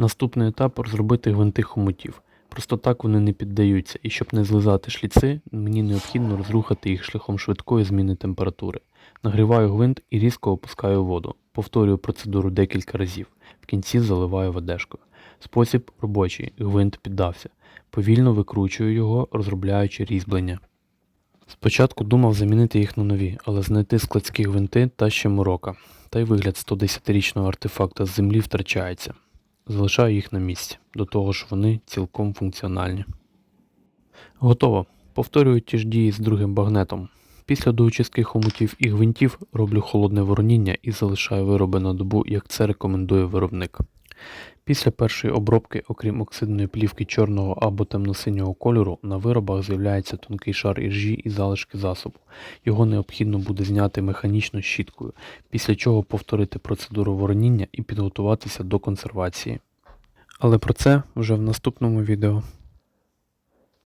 Наступний етап розробити гвинти хомутів. Просто так вони не піддаються, і щоб не злизати шліци, мені необхідно розрухати їх шляхом швидкої зміни температури. Нагріваю гвинт і різко опускаю воду. Повторюю процедуру декілька разів. В кінці заливаю водешкою. Спосіб робочий. Гвинт піддався. Повільно викручую його, розробляючи різьблення. Спочатку думав замінити їх на нові, але знайти складські гвинти та ще морока. Та й вигляд 110-річного артефакта з землі втрачається. Залишаю їх на місці, до того ж вони цілком функціональні. Готово. Повторюю ті ж дії з другим багнетом. Після доочистки хомутів і гвинтів роблю холодне вороніння і залишаю вироби на добу, як це рекомендує виробник. Після першої обробки, окрім оксидної плівки чорного або темно-синього кольору, на виробах з'являється тонкий шар іржі і залишки засобу. Його необхідно буде зняти механічно щіткою, після чого повторити процедуру вороніння і підготуватися до консервації. Але про це вже в наступному відео.